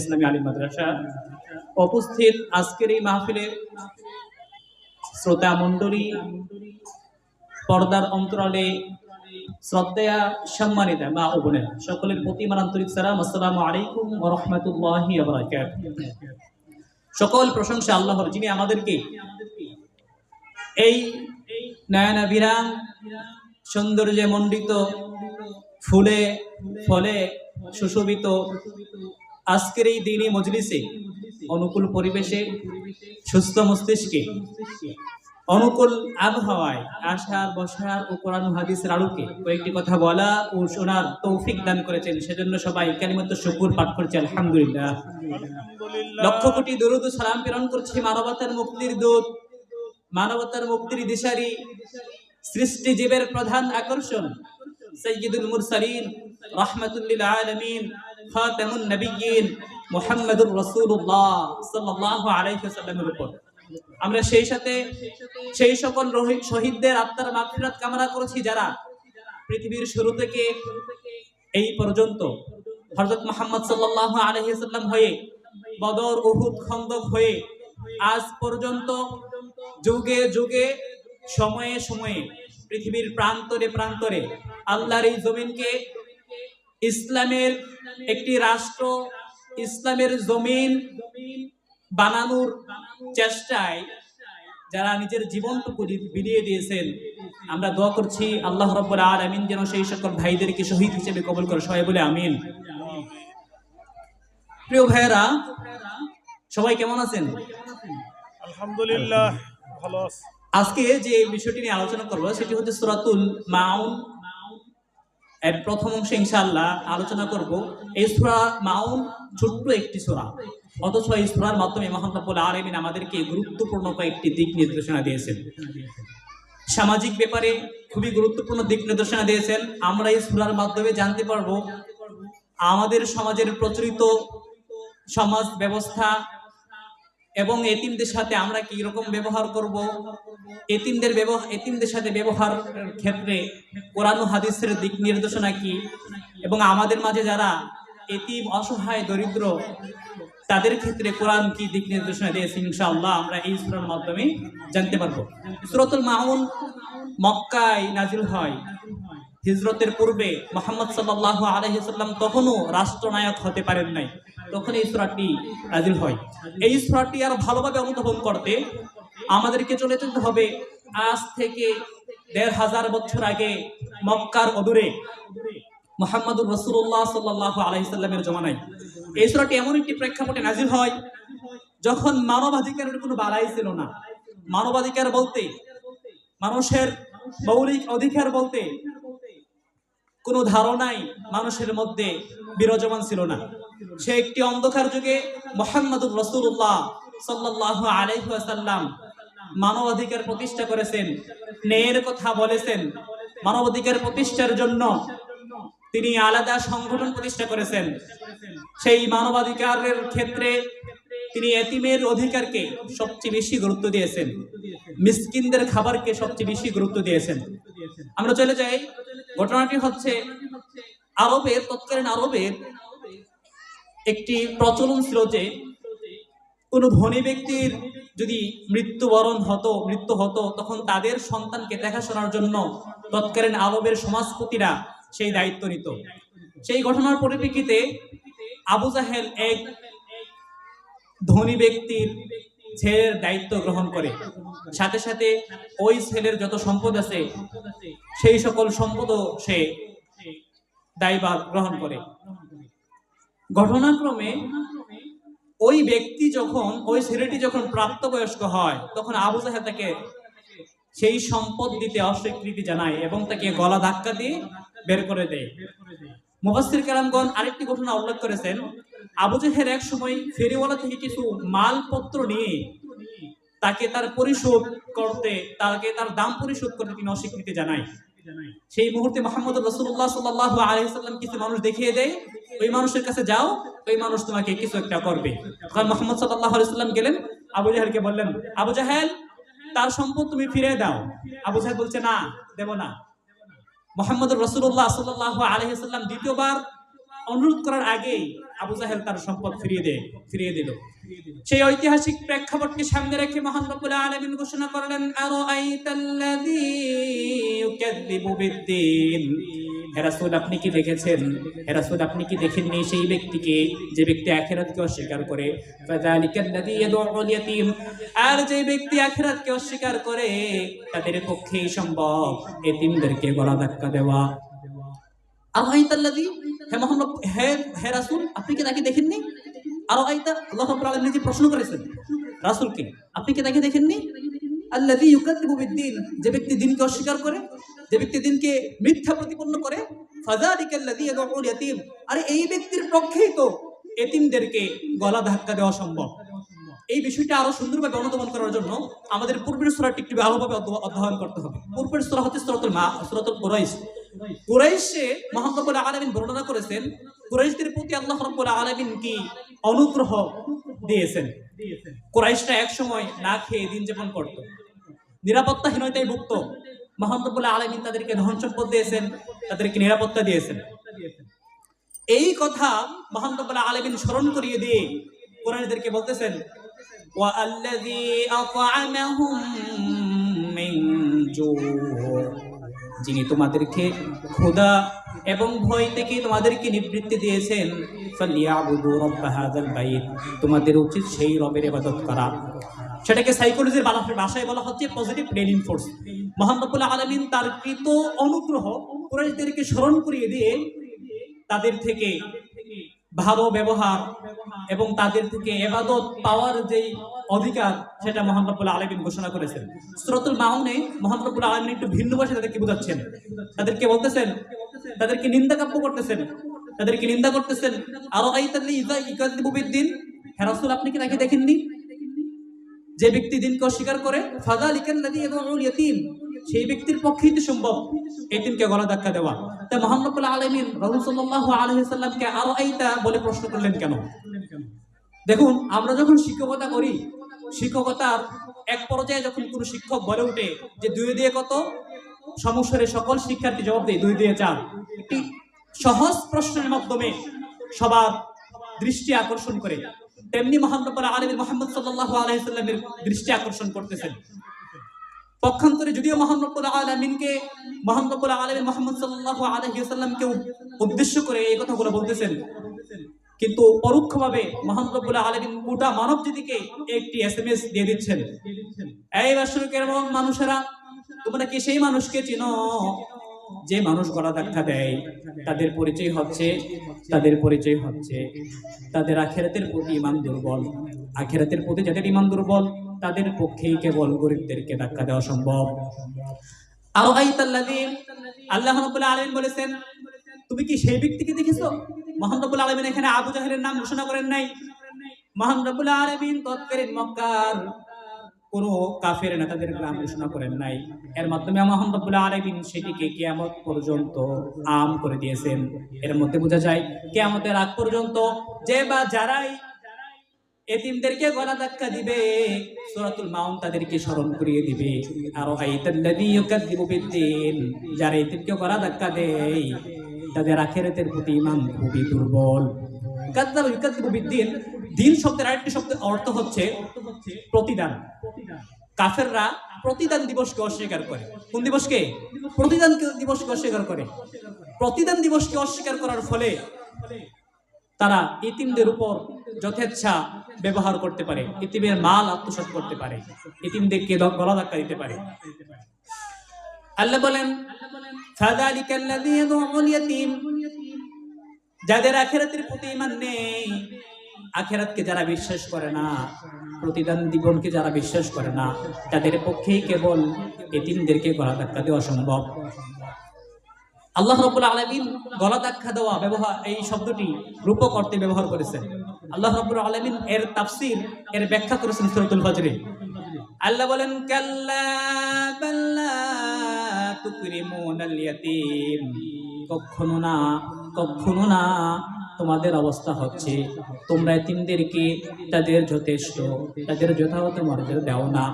ইসলামী আলী মাদ্রাসা। উপস্থিত আজকের এই মাহফিলে শ্রোতা মণ্ডলী, পর্দার অন্তরালে শ্রদ্ধা সম্মানিতা মা ও সকলের প্রতি আন্তরিক সালাম, আসসালামু আলাইকুম সকল প্রশংসা আল্লাহর, যিনি আমাদেরকে এই নয়নাভিরাম সৌন্দর্যে মণ্ডিত, ফুলে, ফলে সুশোভিত আজকের এই দিনই মজলিসে অনুকূল পরিবেশে সুস্থ মস্তিষ্কে অনুকূল আবহাওয়ায় আসার বসার ও কোরআন হাদিসের আলোকে কয়েকটি কথা বলা ও শোনার তৌফিক দান করেছেন। সেজন্য সবাই কালিমাত্র শুকুর পাঠ করছে আলহামদুলিল্লাহ। লক্ষ কোটি দরুদ সালাম প্রেরণ করছি মানবতার মুক্তির দূত মানবতার মুক্তির দিশারি সৃষ্টি জীবের প্রধান আকর্ষণ সৈয়দুল মুরসালিন রাহমাতুল্লিল আলামিন। খাতামুন নবিয়্যিন মুহাম্মাদুর রাসূলুল্লাহ সাল্লাল্লাহু আলাইহি ওয়াসাল্লামের উপর। আমরা সেই সাথে সেই সকল শহীদদের আত্মার মাগফিরাত কামনা করেছি যারা পৃথিবীর শুরু থেকে এই পর্যন্ত হযরত মুহাম্মদ সাল্লাল্লাহু আলাইহি ওয়াসাল্লাম হয়ে, বদর, উহুদ, খন্দক হয়ে আজ পর্যন্ত যুগে যুগে, সময়ে সময়ে পৃথিবীর প্রান্তরে প্রান্তরে আল্লাহর এই জমিনকে ইসলামের একটি রাষ্ট্র ইসলামের জমিন বানানোর চেষ্টায় যারা নিজের জীবনটুকু বিলিয়ে দিয়েছেন আমরা দোয়া করছি আল্লাহ রব্বুল আমিন যেন সেই সকল ভাইদেরকে শহীদ হিসেবে কবল করে। সবাই বলে আমিন। প্রিয় ভাইয়েরা সবাই কেমন আছেন? আলহামদুলিল্লাহ ভালো আজকে যে বিষয়টি নিয়ে আলোচনা করব সেটি হচ্ছে সুরাতুল মাউন। এর প্রথম অংশে ইনশাআল্লাহ আলোচনা করব এই সূরা মাউন ছোট্ট একটি সূরা। অথচ এই সূরার মাধ্যমে মহান রব্বুল আলামিন আমাদেরকে গুরুত্বপূর্ণ কয়েকটি দিক নির্দেশনা দিয়েছেন। সামাজিক ব্যাপারে খুবই গুরুত্বপূর্ণ দিক নির্দেশনা দিয়েছেন। আমরা এই সূরার মাধ্যমে জানতে পারব আমাদের সমাজের প্রচলিত সমাজ ব্যবস্থা এবং এতিমদের সাথে আমরা কি রকম ব্যবহার করব? এতিমদের ব্যবহার এতিমদের সাথে ব্যবহার ক্ষেত্রে কোরআন হাদিসের দিক নির্দেশনা কি? এবং আমাদের মাঝে যারা এতিম, অসহায়, দরিদ্র, তাদের ক্ষেত্রে কোরআন কি দিক নির্দেশনা দিয়েছে ইনশাআল্লাহ আমরা এই সূরার মাধ্যমে জানতে পারব। সূরাতুল মাউন মক্কায় নাজিল হয়। হিজরতের পূর্বে মোহাম্মদ সাল্লাল্লাহু আলাইহি সাল্লাম তখনও রাষ্ট্রনায়ক হতে পারেন নাই। তখন এই সূরাটি নাজিল হয়। এই সূরাটি আর ভালোভাবে অনুধাবন করতে আমাদেরকে চলে যেতে হবে আজ থেকে দেড় হাজার বছর আগে মক্কার অদূরে মোহাম্মদুর রসুল্লাহ সাল্লাহ আলাইসাল্লামের জমানায়। এই সূরাটি এমন একটি প্রেক্ষাপটে নাজিল হয় যখন মানবাধিকারের কোনো বালাই ছিল না। মানবাধিকার বলতে, মানুষের মৌলিক অধিকার বলতে কোনো ধারণাই মানুষের মধ্যে বিরাজমান ছিল না। সে একটি অন্ধকার যুগে মোহাম্মদুর রসুল্লাহ সাল্লাহ আলাইসাল্লাম মানবাধিকার প্রতিষ্ঠা করেছেন, ন্যায়ের কথা বলেছেন। মানবাধিকার প্রতিষ্ঠার জন্য তিনি আলাদা সংগঠন প্রতিষ্ঠা করেছেন। সেই মানবাধিকারের ক্ষেত্রে তিনি এতিমের অধিকারকে সবচেয়ে বেশি গুরুত্ব দিয়েছেন। মিসকিনদের খাবারকে সবচেয়ে বেশি গুরুত্ব দিয়েছেন। আমরা চলে যাই। ঘটনাটি হচ্ছে আরবের, তৎকালীন আরবের একটি প্রচলন ছিল যে কোনো ধনী ব্যক্তির যদি মৃত্যুবরণ হতো, মৃত্যু হতো, তখন তাদের সন্তানকে দেখাশোনার জন্য তৎকালীন আরবের সমাজপতিরা সেই দায়িত্ব নিত। সেই ঘটনার পরিপ্রেক্ষিতে আবু জাহেল এক ধনী ব্যক্তির ছেলের দায়িত্ব গ্রহণ করে। সাথে সাথে ওই ছেলের যত সম্পদ আছে, সেই সকল সম্পদও সে দায়ভার গ্রহণ করে। ঘটনাক্রমে ওই ব্যক্তি যখন, ওই ছেলেটি যখন প্রাপ্তবয়স্ক হয়, তখন আবু জাহেল তাকে সেই সম্পদ দিতে অস্বীকৃতি জানায় এবং তাকে গলা ধাক্কা দিয়ে বের করে দেয়। মুফাসসির কালামগণ আরেকটি ঘটনা উল্লেখ করেছেন। আবু জাহেল এক সময় ফেরিওয়ালা থেকে কিছু মালপত্র নিয়ে তাকে তার পরিশোধ করতে, তাকে তার দাম পরিশোধ করতে তিনি অস্বীকৃতি জানায়। সেই মুহূর্তে মোহাম্মদ রসুল্লাহ সাল্লাহ আলহিসাল্লাম কিছু মানুষ দেখিয়ে দেয়, ওই মানুষের কাছে যাও, ওই মানুষ তোমাকে কিছু একটা করবে। তখন মোহাম্মদ সাল্লাহ আলাইসাল্লাম গেলেন, আবু জাহেলকে বললেন, আবু জাহেল, তার সম্পদ তুমি ফিরে দাও। আবু জাহেল বলছে, না, দেব না। মোহাম্মদ রসুল্লাহ সাল্লাহ আলহিসাল্লাম দ্বিতীয়বার অনুরোধ করার আগেই আবু জাহেল তার সম্পদ ফিরিয়ে দেয় ফিরিয়ে দিল। সেই ঐতিহাসিক প্রেক্ষাপটকে সামনে রেখে মহান রব্বুল আলামিন ঘোষণা করলেন আরও আইতাল্লাযী ইউকাযযিবু বিদ্দিন। হে রাসূল, আপনি কি দেখেছেন? হে রাসূল, আপনি কি দেখেননি সেই ব্যক্তিকে যে ব্যক্তি আখিরাতকে অস্বীকার করে? আর যে ব্যক্তি আখিরাতকে অস্বীকার করে, তাদের পক্ষেই সম্ভব এতিমদেরকে গলা ধাক্কা দেওয়া। আরও আইতাল্লাযী হে মোহাম্মদ, হে হে রাসূল, আপনি কি তাকে দেখেননি? আরও আইতা আল্লাহ রাব্বুল আলামিন নিজে প্রশ্ন করেছেন, রাসূলকে, আপনি কি তাকে দেখেননি? আল্লাযী ইউকাযযিবু বিদ্দিন, যে ব্যক্তি দিনকে অস্বীকার করে, যে ব্যক্তি দিনকে মিথ্যা প্রতিপন্ন করে, ফাযালিকাল্লাযী ইয়াদউল ইয়াতীম, আরে এই ব্যক্তির পক্ষেই তো এতিমদেরকে গলা ধাক্কা দেওয়া সম্ভব। এই বিষয়টা আরও সুন্দরভাবে অনুধাবন করার জন্য আমাদের পূর্বের সূরাটি একটু ভালোভাবে অধ্যয়ন করতে হবে। পূর্বের সূরা হচ্ছে সূরাতুল মা, সূরাতুল কুরাইশ। কুরাইশে মোহাম্মদ রব্বুল আলামিন বর্ণনা করেছেন কুরাইশদের প্রতি আল্লাহ রাব্বুল আলামিন কি অনুগ্রহ দিয়েছেন কুরাইশরা এক সময় না খেয়ে দিন যাপন করত নিরাপত্তাহীনতায় ভুক্ত মোহাম্মদ রব্বুল আলামিন তাদেরকে ধন সম্পদ দিয়েছেন তাদেরকে নিরাপত্তা দিয়েছেন এই কথা মোহাম্মদ রব্বুল আলামিন স্মরণ করিয়ে দিয়ে কুরাইশদেরকে বলতেছেন وَالَّذِي أَطْعَمَهُم مِّن جُوعٍ যিনি তোমাদেরকে ক্ষুধা এবং ভয় থেকে তোমাদেরকে নিবৃত্তি দিয়েছেন তোমাদের উচিত সেই রবের এবাদত করা। সেটাকে সাইকোলজির ভাষায় বলা হচ্ছে পজিটিভ রেল ফোর্স মোহাম্মদুল্লাহ আলমিন তার কৃত অনুগ্রহ কুরাইশদেরকে স্মরণ করিয়ে দিয়ে তাদের থেকে ভালো ব্যবহার এবং তাদের থেকে এবাদত পাওয়ার যেই অধিকার, সেটা মোহাম্মদুল্লাহ আলমিন ঘোষণা করেছেন। সুরতুল মাউনে মোহাম্মদুল্লাহ আলমিন একটু ভিন্ন ভাষায় তাদেরকে বোঝাচ্ছেন? তাদেরকে বলতেছেন, তাদেরকে নিন্দা কাব্য করতেছেন, তাদেরকে নিন্দা করতেছেন আরও এই তাহলে ইজা ইকাদিবুবিদ্দিন হ্যাঁ রাসূল, আপনি কি তাকে দেখেননি? যে ব্যক্তি দিনকে অস্বীকার করে ফাদা ইয়াদউল ইয়াতীম সেই ব্যক্তির পক্ষেই তো সম্ভব এতিমকে গলা ধাক্কা দেওয়া। তাই মোহাম্মদুল্লাহ আলমিন রাসূল সাল্লাল্লাহু আলাইহি সাল্লামকে আরও আইতা বলে প্রশ্ন করলেন কেন? দেখুন, আমরা যখন শিক্ষকতা করি, শিক্ষকতার এক পর্যায়ে যখন কোনো শিক্ষক বলে উঠে যে দুই দিয়ে কত, সমস্যারে সকল শিক্ষার্থী জবাব দেয় দুই দিয়ে চার। একটি সহজ প্রশ্নের মাধ্যমে সবার দৃষ্টি আকর্ষণ করে। তেমনি মোহাম্মদ আলমী মোহাম্মদ সাল্লাহ আলহিসাল্লামের দৃষ্টি আকর্ষণ করতেছেন। পক্ষান্তরে যদিও মোহাম্মদ আলমিনকে মোহাম্মদ আলমী মোহাম্মদ সাল্লাহ আলহিসাল্লামকে উদ্দেশ্য করে এই কথাগুলো বলতেছেন। কিন্তু পরোক্ষভাবে মোহাম্মদুল্লাহ আলমিন গোটা মানব জাতিকে একটি এস এম এস দিয়ে দিচ্ছেন। এই বাসরকের মানুষেরা, তোমরা কি সেই মানুষকে চিনো যে মানুষ গলা ধাক্কা দেয়? তাদের পরিচয় হচ্ছে, তাদের পরিচয় হচ্ছে। তাদের আখেরাতের প্রতি ইমান দুর্বল। আখেরাতের প্রতি যাদের ইমান দুর্বল তাদের পক্ষেই কেবল গরিবদেরকে ধাক্কা দেওয়া সম্ভব। আরও আইতাল্লাযী আল্লাহ রাব্বুল আলামিন বলেছেন, তুমি কি সেই ব্যক্তিকে দেখেছ? মহান আলামিন এখানে আবু জাহেলের নাম ঘোষণা করেন নাই। মহান রব্বুল আলামিন তৎকালীন মক্কার কোন কাফের নেতাদের নাম ঘোষণা করেন নাই। এর মাধ্যমে মহান রব্বুল আলামিন সেটিকে কিয়ামত পর্যন্ত আম করে দিয়েছেন। এর মধ্যে বোঝা যায়, কিয়ামতের আগ পর্যন্ত যে বা যারাই এতিমদেরকে গলা ধাক্কা দিবে, সূরাতুল মাউন তাদেরকে স্মরণ করিয়ে দিবে। আর আইতাল্লাযী ইউকাযযিবু বিদ্দিন, যারা এতিমকে গলা ধাক্কা দেয়, তাদের আখেরাতের প্রতি ইমান খুবই দুর্বল। কাযযাবা ইউকাযযিবু বিদ্দিন দিন শব্দের আরেকটি শব্দ, অর্থ হচ্ছে প্রতিদান। কাফেররা প্রতিদান দিবসকে অস্বীকার করে। কোন দিবসকে? প্রতিদান দিবসকে অস্বীকার করে। প্রতিদান দিবসকে অস্বীকার করার ফলে তারা ইতিমদের উপর যথেচ্ছা ব্যবহার করতে পারে। ইতিমের মাল আত্মসাৎ করতে পারে। ইতিমদেরকে গলা ধাক্কা দিতে পারে। আল্লাহ বলেন যাদের আখেরাতের প্রতি ঈমান নেই, আখেরাতকে যারা বিশ্বাস করে না, প্রতিদান জীবনকে যারা বিশ্বাস করে না, তাদের পক্ষেই কেবল এতিমদেরকে গলা ধাক্কা দেওয়া সম্ভব। আল্লাহ রব্বুল আলমিন গলা ধাক্কা দেওয়া ব্যবহার এই শব্দটি রূপক অর্থে ব্যবহার করেছেন। আল্লাহ রব্বুল আলমিন এর তাফসির, এর ব্যাখ্যা করেছেন সুরতুল ফজরে। আল্লাহ বলেন, কাল্লা বাল্লা তুকরিমুনাল ইয়াতীম। কখনো না কখনো না, তোমাদের অবস্থা হচ্ছে। তোমরা এতিমদেরকে তাদের যথেষ্ট, তাদের যথাযথ মর্যাদা দাও না।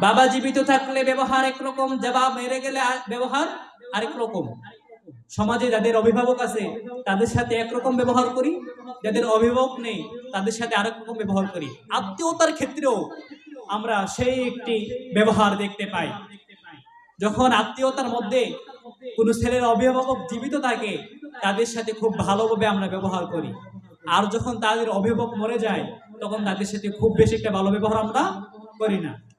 বাবা জীবিত থাকলে ব্যবহার একরকম, জবাব মেরে গেলে ব্যবহার আরেক রকম। সমাজে যাদের অভিভাবক আছে, তাদের সাথে একরকম ব্যবহার করি, যাদের অভিভাবক নেই, তাদের সাথে আরেক রকম ব্যবহার করি। আত্মীয়তার ক্ষেত্রেও আমরা সেই একটি ব্যবহার দেখতে পাই। যখন আত্মীয়তার মধ্যে কোনো ছেলের অভিভাবক জীবিত থাকে, তাদের সাথে খুব ভালোভাবে আমরা ব্যবহার করি। আর যখন তাদের অভিভাবক মরে যায়, তখন তাদের সাথে খুব বেশি একটা ভালো ব্যবহার আমরা করি না।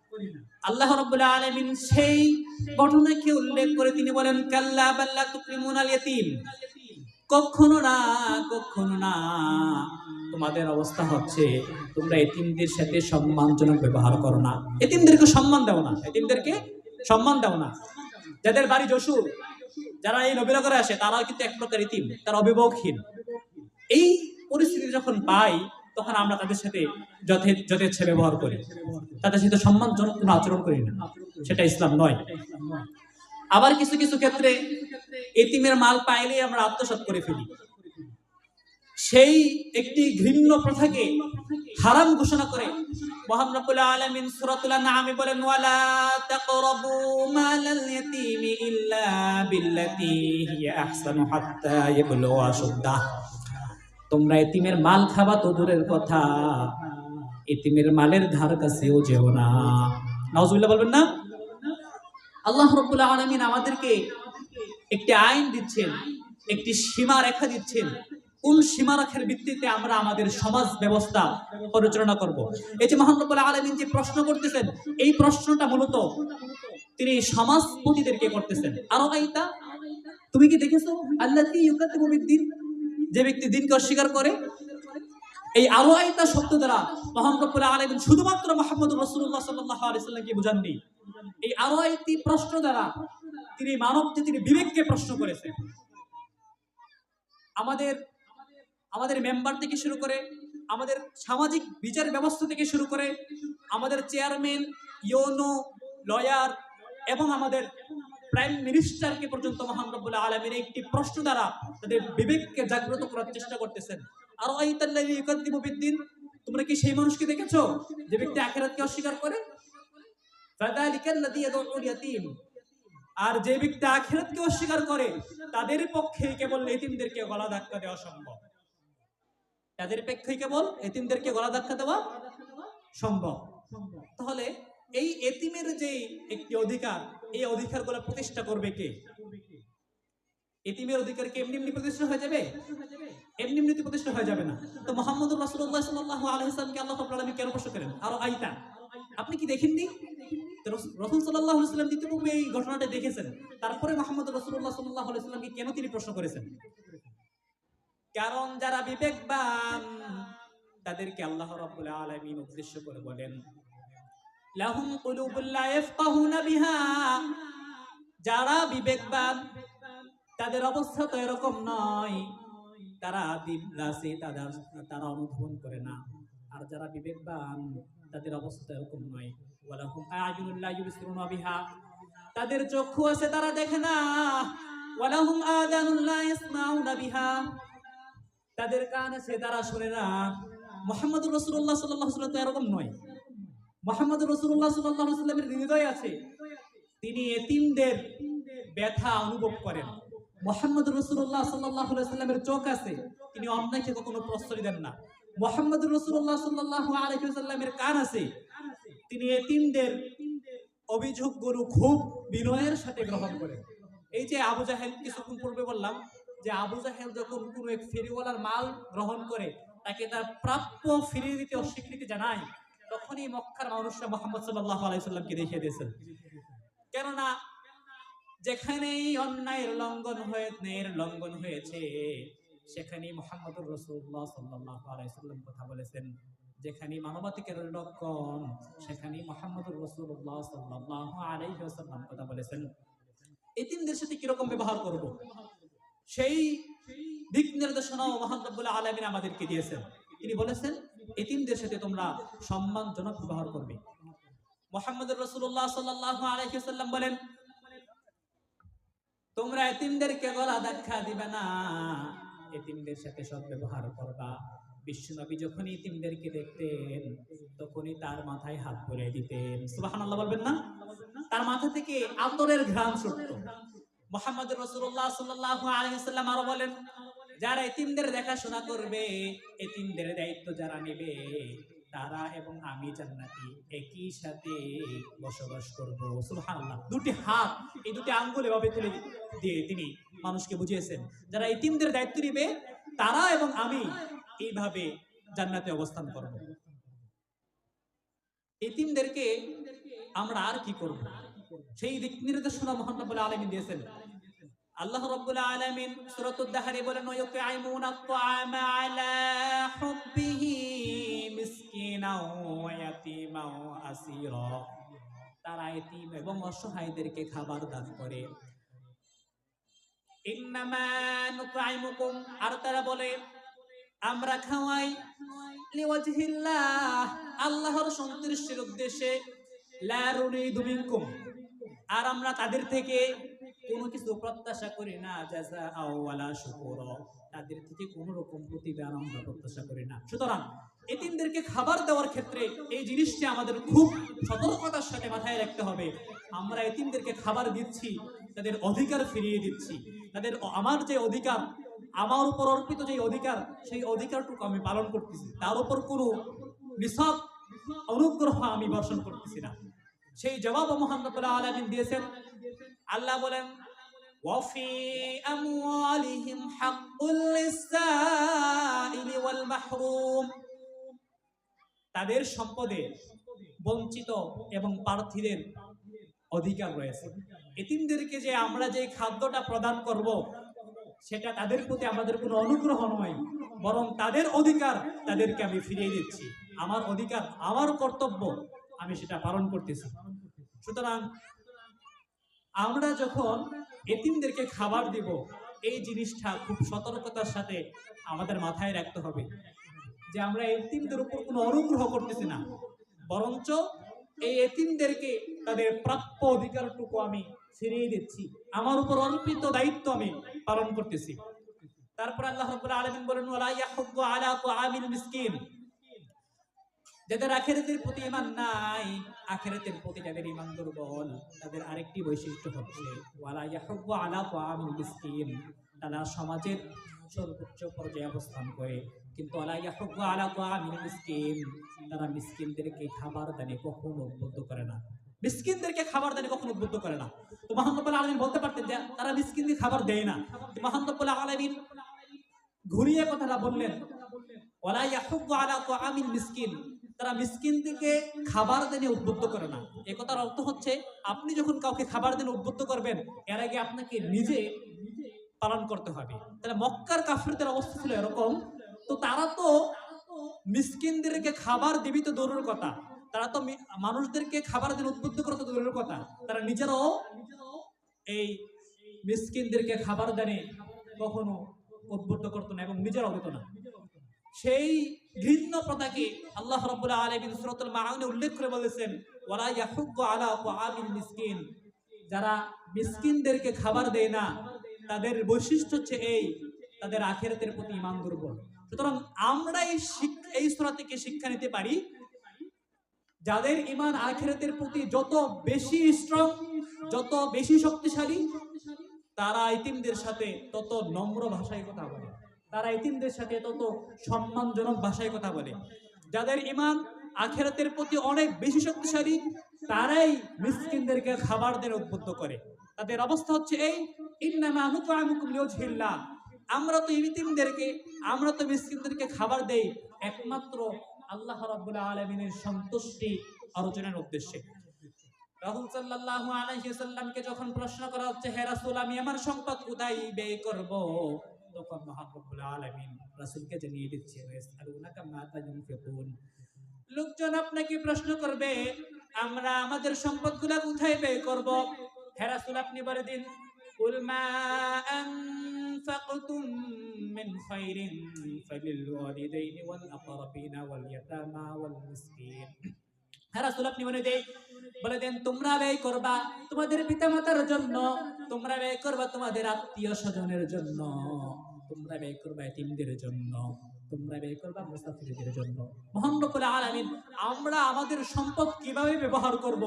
আল্লাহ রাব্বুল আলামিন সেই ঘটনাকে উল্লেখ করে তিনি বলেন, কাল্লা বাল্লা তুকরিমুন আল ইয়াতীম কখনো না কখনো না। তোমাদের অবস্থা হচ্ছে, তোমরা এতিমদের সাথে সম্মানজনক ব্যবহার করো না। এতিমদেরকে সম্মান দাও না। এতিমদেরকে সম্মান দাও না। যাদের বাড়ি যশোর, যারা এই নবীনগরে আসে, তারাও কিন্তু এক প্রকার ইতিম তারা অভিভাবকহীন এই পরিস্থিতি যখন পাই তখন আমরা তাদের সাথে যথে যথেচ্ছা ব্যবহার করি। তাদের সাথে সম্মানজনক কোনো আচরণ করি না। সেটা ইসলাম নয়। আবার কিছু কিছু ক্ষেত্রে এতিমের মাল পাইলেই আমরা আত্মসাৎ করে ফেলি। সেই একটি ঘৃণ্য প্রথাকে হারাম ঘোষণা করে রব্বুল আলামিন সূরাতুল আনআমে বলেন মালাল ইয়াতীমি ইল্লা বিল্লাতি হিয়া আহসানু হাত্তা ইয়াবলুগা আশুদ্দাহ তোমরা এতিমের মাল খাবা তো দূরের কথা। এতিমের মালের ধার কাছেও যেও না। বলবেন না? আল্লাহ রব্বুল আলামিন আমাদেরকে একটি আইন দিচ্ছেন, একটি সীমা রেখা দিচ্ছেন। কোন সীমা রেখার ভিত্তিতে আমরা আমাদের সমাজ ব্যবস্থা পরিচালনা করব? এই যে মহান রব্বুল আলামিন যে প্রশ্ন করতেছেন, এই প্রশ্নটা মূলত তিনি সমাজপতিদেরকে করতেছেন। আরও তুমি কি দেখেছ? আল্লাহ বিদ্দিন যে ব্যক্তি দিনকে অস্বীকার করে, এই আইতা শব্দ দ্বারা মহান আলামিন শুধুমাত্র মুহাম্মদ সাল্লাল্লাহু আলাইহি সাল্লামকে বুঝাননি? এই একটি প্রশ্ন দ্বারা তিনি মানব জাতির বিবেককে প্রশ্ন করেছেন আমাদের আমাদের মেম্বার থেকে শুরু করে, আমাদের সামাজিক বিচার ব্যবস্থা থেকে শুরু করে, আমাদের চেয়ারম্যান ইউনো লয়ার এবং আমাদের প্রাইম মিনিস্টারকে পর্যন্ত মহান রব্বুল আলমীর একটি প্রশ্ন দ্বারা তাদের বিবেককে জাগ্রত করার চেষ্টা করতেছেন। আর ওইতাল্লাহিদিন তোমরা কি সেই মানুষকে দেখেছ যে ব্যক্তি আখেরাতকে অস্বীকার করে? আর যে ব্যক্তি আখিরাতকে অস্বীকার করে, তাদের পক্ষে কেবল এতিমদেরকে গলা ধাক্কা দেওয়া সম্ভব। তাদের পক্ষে কেবল এতিমদেরকে গলা ধাক্কা দেওয়া সম্ভব। তাহলে এই এতিমের যে একটি অধিকার, এই অধিকারগুলো প্রতিষ্ঠা করবে কে? এতিমের অধিকার কি এমনি এমনি প্রতিষ্ঠা হয়ে যাবে? এমনি প্রতিষ্ঠা হয়ে যাবে না। তো মোহাম্মদ রাসূলুল্লাহ সাল্লাল্লাহু আলাইহি ওয়াসাল্লামকে আল্লাহ কেন প্রশ্ন করেন? আর আইতা আপনি কি দেখেননি? রসুল সাল্লাহ সাল্লাম দ্বিতীয়পূর্বে এই ঘটনাটা দেখেছেন। তারপরে মোহাম্মদ রসুল্লাহ সাল্লাহ সাল্লামকে কেন তিনি প্রশ্ন করেছেন? কারণ যারা বিবেকবান, তাদেরকে আল্লাহ রাব্বুল আলামিন উদ্দেশ্য করে বলেন। লাহুম কুলুবুল লা ইয়াফকাহুনা বিহা। যারা বিবেকবান, তাদের অবস্থা তো এরকম নয়। তারা দিবলাসে তাদের তারা অনুধাবন করে না। আর যারা বিবেকবান, তাদের অবস্থা এরকম নয়। ওয়ালাহুম আ'য়ুনুন লা ইউবসিরুনা বিহা। তাদের চক্ষু আছে, তারা দেখে না। ওয়ালাহুম আযানুন লা ইয়াসমাউনা বিহা। তাদের কান আছে, তারা শুনে না। মুহাম্মদুর রাসূলুল্লাহ সাল্লাল্লাহু আলাইহি ওয়াসাল্লাম তো এরকম নয়। মুহাম্মদুর রাসূলুল্লাহ সাল্লাল্লাহু আলাইহি হৃদয় আছে। তিনি এতিমদের ব্যথা অনুভব করেন। মোহাম্মদ রসুল্লাহ সাল্লাহ সাল্লামের চোখ আছে। তিনি অন্যায়কে কখনো প্রশ্রয় দেন না। মোহাম্মদ রসুল্লাহ সাল্লাহ আলহিসাল্লামের কান আছে। তিনি এতিমদের অভিযোগ গরু খুব বিনয়ের সাথে গ্রহণ করেন। এই যে আবু জাহেল, কিছুক্ষণ পূর্বে বললাম যে আবু জাহেল যখন কোনো এক ফেরিওয়ালার মাল গ্রহণ করে, তাকে তার প্রাপ্য ফিরিয়ে দিতে অস্বীকৃতি জানায় তখনই মক্কার মানুষরা মোহাম্মদ সাল্লাহ আলাইসাল্লামকে দেখিয়ে দিয়েছেন। কেননা যেখানেই অন্যায়ের লঙ্ঘন হয়ে, ন্যায়ের লঙ্ঘন হয়েছে সেখানে মোহাম্মদুর রসুল্লাহ সাল্লাহ আলাইসাল্লাম কথা বলেছেন। যেখানে মানবাধিকার লক্ষণ সেখানে মোহাম্মদুর রসুল্লাহ সাল্লাহ আলাইসাল্লাম কথা বলেছেন। এতিমদের সাথে কীরকম ব্যবহার করব? সেই দিক নির্দেশনাও মহানবুল্লাহ আলমিন আমাদেরকে দিয়েছেন। তিনি বলেছেন এতিমদের সাথে তোমরা সম্মানজনক ব্যবহার করবে। মোহাম্মদুর রসুল্লাহ সাল্লাহ আলাইসাল্লাম বলেন, তোমরা এতিমদেরকে গলা দেখা দিবে না। এতিমদের সাথে সব ব্যবহার করবা। বিশ্বনবী যখন ইতিমদেরকে দেখতেন, তখনই তার মাথায় হাত পরে দিতেন। সুবাহান আল্লাহ বলবেন না? তার মাথা থেকে আতরের ঘ্রাণ ছুটত। মোহাম্মদ রসুল্লাহ সাল্লাহ আলহিসাল্লাম আরও বলেন যারা এতিমদের দেখাশোনা করবে, এতিমদের দায়িত্ব যারা নেবে, তারা এবং আমি জান্নাতি একই সাথে বসবাস করব। সুবহানাল্লাহ। দুটি হাত, এই দুটি আঙ্গুল এভাবে তুলে দিয়ে তিনি মানুষকে বুঝিয়েছেন। যারা এতিমদের দায়িত্ব নেবে, তারা এবং আমি এইভাবে জান্নাতে অবস্থান করব। এতিমদেরকে আমরা আর কি করব? সেই দিক নির্দেশনা রব্বুল আলামিন দিয়েছেন। আল্লাহ রব্বুল আলামিন সূরাতুদ দাহরে বলেন ওয়ায়ুতিমুনা আত-তাআমা আলা হুব্বিহি মিসকিনাও ওয়া ইয়াতীমাও আসীরা। তারা এতিম এবং অসহায়দেরকে খাবার দান করে। ইন্নামা নুতআইমুকুম। আর তারা বলে, আমরা খাওয়াই লিওয়াজহিল্লাহ, আল্লাহর সন্তুষ্টির উদ্দেশ্যে। লা নুরিদু মিনকুম। আর আমরা তাদের থেকে কোনো কিছু প্রত্যাশা করি না জাযা আওয়ালা শুকুর তাদের থেকে কোনো রকম প্রতিদান আমরা প্রত্যাশা করি না। সুতরাং এতিমদেরকে খাবার দেওয়ার ক্ষেত্রে এই জিনিসটি আমাদের খুব সতর্কতার সাথে মাথায় রাখতে হবে। আমরা এতিমদেরকে খাবার দিচ্ছি, তাদের অধিকার ফিরিয়ে দিচ্ছি। তাদের আমার যে অধিকার, আমার উপর অর্পিত যে অধিকার, সেই অধিকারটুকু আমি পালন করতেছি। তার উপর কোনো নিসব অনুগ্রহ আমি বর্ষণ করতেছি না। সেই জবাব মোহাম্মদ আলমিন দিয়েছেন আল্লাহ বলেন وفي أموالهم حق للسائل والمحروم তাদের সম্পদে বঞ্চিত এবং প্রার্থীদের অধিকার রয়েছে এতিমদেরকে যে আমরা যে খাদ্যটা প্রদান করব সেটা তাদের প্রতি আমাদের কোনো অনুগ্রহ নয় বরং তাদের অধিকার তাদেরকে আমি ফিরিয়ে দিচ্ছি আমার অধিকার আমার কর্তব্য আমি সেটা পালন করতেছি সুতরাং আমরা যখন এতিমদেরকে খাবার দিব, এই জিনিসটা খুব সতর্কতার সাথে আমাদের মাথায় রাখতে হবে যে আমরা এতিমদের উপর কোনো অনুগ্রহ করতেছি না। বরঞ্চ এই এতিমদেরকে তাদের প্রাপ্য অধিকারটুকু আমি ফিরিয়ে দিচ্ছি। আমার উপর অর্পিত দায়িত্ব আমি পালন করতেছি। তারপর আল্লাহ আলামিন বলেন আলা যাদের আখেরাতের প্রতি ইমান নাই, আখেরাতের প্রতি যাদের ইমান দুর্বল, তাদের আরেকটি বৈশিষ্ট্য হচ্ছে, ওয়ালা ইয়াহুব্বু আলা তুআমিল মিসকিন। তারা সমাজের সর্বোচ্চ পর্যায়ে অবস্থান করে। কিন্তু ওয়ালা ইয়াহুব্বু আলা তুআমিল মিসকিন, তারা মিসকিনদেরকে খাবার দানে কখনো উদ্বুদ্ধ করে না। মিসকিনদেরকে খাবার দানে কখনো উদ্বুদ্ধ করে না। তো মহানবুল আলমিন বলতে পারতেন যে, তারা মিসকিনদের খাবার দেয় না। মহানবুল আলমিন ঘুরিয়ে কথাটা বললেন, ওয়ালা ইয়াহুব্বু আলা তুআমিল মিসকিন। তারা মিসকিনদেরকে খাবার দেনে উদ্বুদ্ধ করে না। এ কথার অর্থ হচ্ছে, আপনি যখন কাউকে খাবার দেনে উদ্বুদ্ধ করবেন, এর আগে আপনাকে নিজে পালন করতে হবে। তাহলে মক্কার কাফিরদের অবস্থা ছিল এরকম। তো তারা তো মিসকিনদেরকে খাবার দিবি তো দূরের কথা। তারা তো মানুষদেরকে খাবার দিন উদ্বুদ্ধ করে তো দূরের কথা। তারা নিজেরাও এই মিসকিনদেরকে খাবার দানে কখনো উদ্বুদ্ধ করতো না এবং নিজেরাও দিত না। সেই ঘৃণ্য প্রথাকে আল্লাহ রাব্বুল আলামিন সূরাতুল মাউনে উল্লেখ করে বলেছেন, ওয়ালা ইয়াহুব্বু আলা তুআমিল মিসকিন। যারা মিসকিনদেরকে খাবার দেয় না, তাদের বৈশিষ্ট্য হচ্ছে এই, তাদের আখেরাতের প্রতি ইমান দুর্বল। সুতরাং আমরা এই এই সূরা থেকে শিক্ষা নিতে পারি, যাদের ঈমান আখেরাতের প্রতি যত বেশি স্ট্রং যত বেশি শক্তিশালী, তারা আইতিমদের সাথে তত নম্র ভাষায় কথা বলে। তারা ইতিমদের সাথে তত সম্মানজনক ভাষায় কথা বলে। যাদের ইমান আখেরাতের প্রতি অনেক বেশি শক্তিশালী, তারাই মিসকিনদেরকে খাবার দেন উদ্বুদ্ধ করে। তাদের অবস্থা হচ্ছে এই, ইন্নামা আমরা তো ইতিমদেরকে, আমরা তো মিসকিনদেরকে খাবার দেই একমাত্র আল্লাহ রাব্বুল আলামিনের সন্তুষ্টি অর্জনের উদ্দেশ্যে। রাহুল সাল্লাল্লাহু আলাইহি সাল্লামকে যখন প্রশ্ন করা হচ্ছে, হে রাসূল, আমি আমার সম্পদ কোথায় ব্যয় করব? তখন মহান রব্বুল আলামিন রাসূলকে জানিয়ে দিচ্ছে ওয়াসআলুনাকা মাতা ইউনফিকুন লোকজন আপনাকে প্রশ্ন করবে আমরা আমাদের সম্পদগুলো কোথায় ব্যয় করব হে রাসূল আপনি বলে দিন قل ما أنفقتم من خير فللوالدين والأقربين واليتامى والمسكين হ্যাঁ দেয় বলে দেন তোমরা ব্যয় করবা তোমাদের জন্য, তোমরা ব্যয় করবা তোমাদের আত্মীয় স্বজনের জন্য, তোমরা ব্যয় করবা জন্য, তোমরা ব্যয় করবা আমরা আমাদের সম্পদ কীভাবে ব্যবহার করব?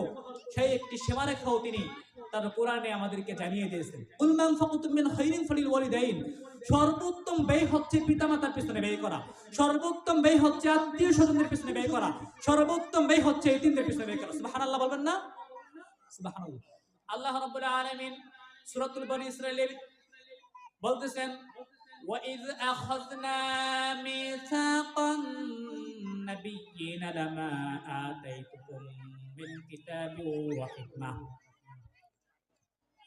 সেই একটি সেবা সীমারেখাও তিনি তার কোরআনে আমাদেরকে জানিয়ে দিয়েছেন উলমান ফাকুতুম মিন খাইরিন ফালিল ওয়ালিদাইন সর্বোত্তম ব্যয় হচ্ছে পিতামাতার পিছনে ব্যয় করা সর্বোত্তম ব্যয় হচ্ছে আত্মীয় স্বজনদের পিছনে ব্যয় করা সর্বোত্তম ব্যয় হচ্ছে এতিমদের পিছনে ব্যয় করা সুবহানাল্লাহ বলবেন না সুবহানাল্লাহ আল্লাহ রাব্বুল আলামিন সূরাতুল বনি ইসরাইলের বলতেছেন وَإِذْ أَخَذْنَا مِيثَاقَ النَّبِيِّينَ لَمَا آتَيْتُكُم مِّنْ كِتَابٍ وَحِكْمَةٍ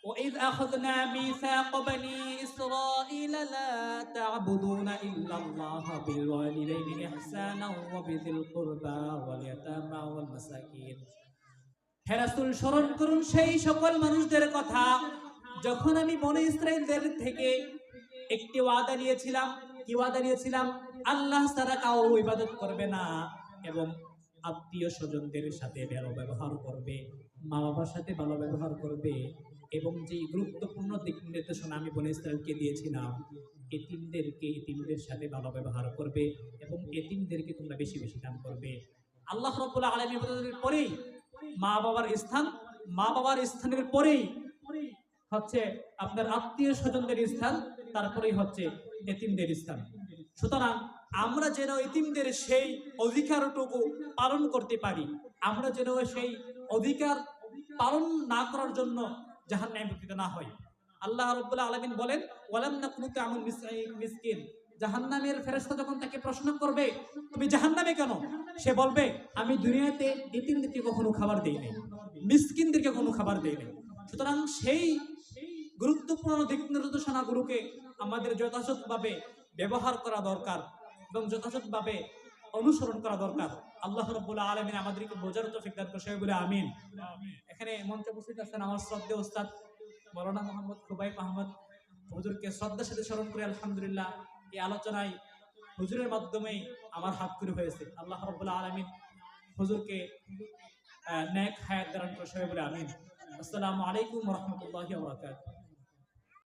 وإذ أخذنا ميثاق بني إسرائيل لا تعبدون إلا الله بالوالدين إحسانا وبذي القربى واليتامى والمساكين হে রাসূল স্মরণ করুন সেই সকল মানুষদের কথা যখন আমি বনে ইসরায়েলদের থেকে একটি ওয়াদা নিয়েছিলাম কি ওয়াদা নিয়েছিলাম আল্লাহ ছাড়া কারো ইবাদত করবে না এবং আত্মীয় স্বজনদের সাথে ভালো ব্যবহার করবে মা বাবার সাথে ভালো ব্যবহার করবে এবং যে গুরুত্বপূর্ণ দিক নির্দেশনা আমি বনে ইসরায়েলকে দিয়েছিলাম এতিমদেরকে এতিমদের সাথে ভালো ব্যবহার করবে এবং এতিমদেরকে তোমরা বেশি বেশি দান করবে। আল্লাহ রব্বুল আলমী পরেই মা বাবার স্থান, মা বাবার স্থানের পরেই হচ্ছে আপনার আত্মীয় স্বজনদের স্থান, তারপরেই হচ্ছে এতিমদের স্থান। সুতরাং আমরা যেন এতিমদের সেই অধিকারটুকু পালন করতে পারি, আমরা যেন সেই অধিকার পালন না করার জন্য জাহান ন্যায়ভুক্ত না হয়। আল্লাহ রব্বুল্লাহ আলমিন বলেন, ওয়ালাম না কোনো আমল মিসকিন। জাহান্নামের ফেরেশতা যখন তাকে প্রশ্ন করবে, তুমি জাহান্নামে কেন? সে বলবে, আমি দুনিয়াতে এতিমদেরকে কখনো খাবার দেই নাই, মিসকিনদেরকে কোনো খাবার দেই নাই। সুতরাং সেই গুরুত্বপূর্ণ দিক নির্দেশনাগুলোকে আমাদের যথাযথভাবে ব্যবহার করা দরকার এবং যথাযথভাবে অনুসরণ করা দরকার। আল্লাহ রব্বুল আলমিন আমাদেরকে বোঝার তো ফিকার করছে বলে আমিন। এখানে মঞ্চে উপস্থিত আছেন আমার শ্রদ্ধে ওস্তাদ মৌলানা মোহাম্মদ খুবাই মাহমদ হুজুরকে শ্রদ্ধার সাথে স্মরণ করে আলহামদুলিল্লাহ এই আলোচনায় হুজুরের মাধ্যমেই আমার হাত করে হয়েছে। আল্লাহ রব্বুল আলমিন হুজুরকে ন্যাক হায়াত দান করে সবাই বলে আমিন। আসসালামু আলাইকুম রহমতুল্লাহ বরকাত